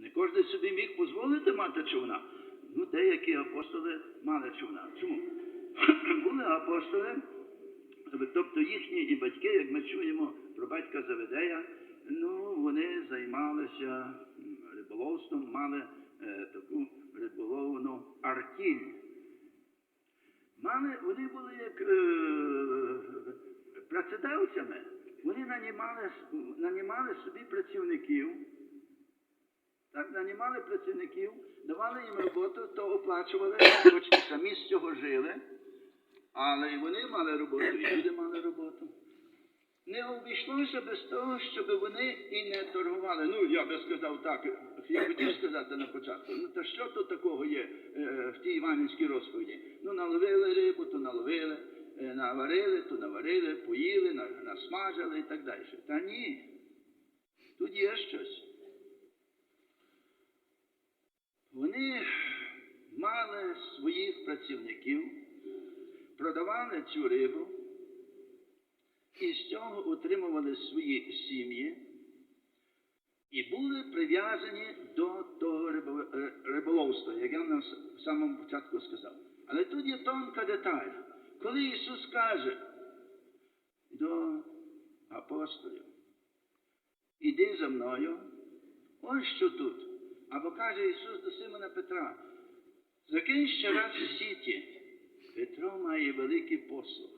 Не кожен собі міг дозволити мати човна. Ну, деякі апостоли мали човна. Чому? Були апостоли, тобто їхні і батьки, як ми чуємо про батька Заведея, ну, вони займалися риболовством, мали е, таку риболовну артіль. Мали, вони були як е, працедавцями. Вони нанімали, нанімали собі працівників. Так, нанімали працівників, давали їм роботу, то оплачували, хоч і самі з цього жили, але і вони мали роботу, і люди мали роботу. Не обійшлося без того, щоб вони і не торгували. Ну, я би сказав так, я хотів сказати на початку, ну та що тут такого є е, в тій Іванівській розповіді? Ну, наловили рибу, то наловили, е, наварили, то наварили, поїли, на- насмажили і так далі. Та ні. Тут є щось. Вони мали своїх працівників, продавали цю рибу і з цього утримували свої сім'ї і були прив'язані до того е, риболовства, як я на самому початку сказав. Але тут є тонка деталь. Коли Ісус каже до апостолів, іди за мною, ось що тут. Або каже Ісус до Симона Петра, закинь ще раз у сіті. Петро має великий послуг.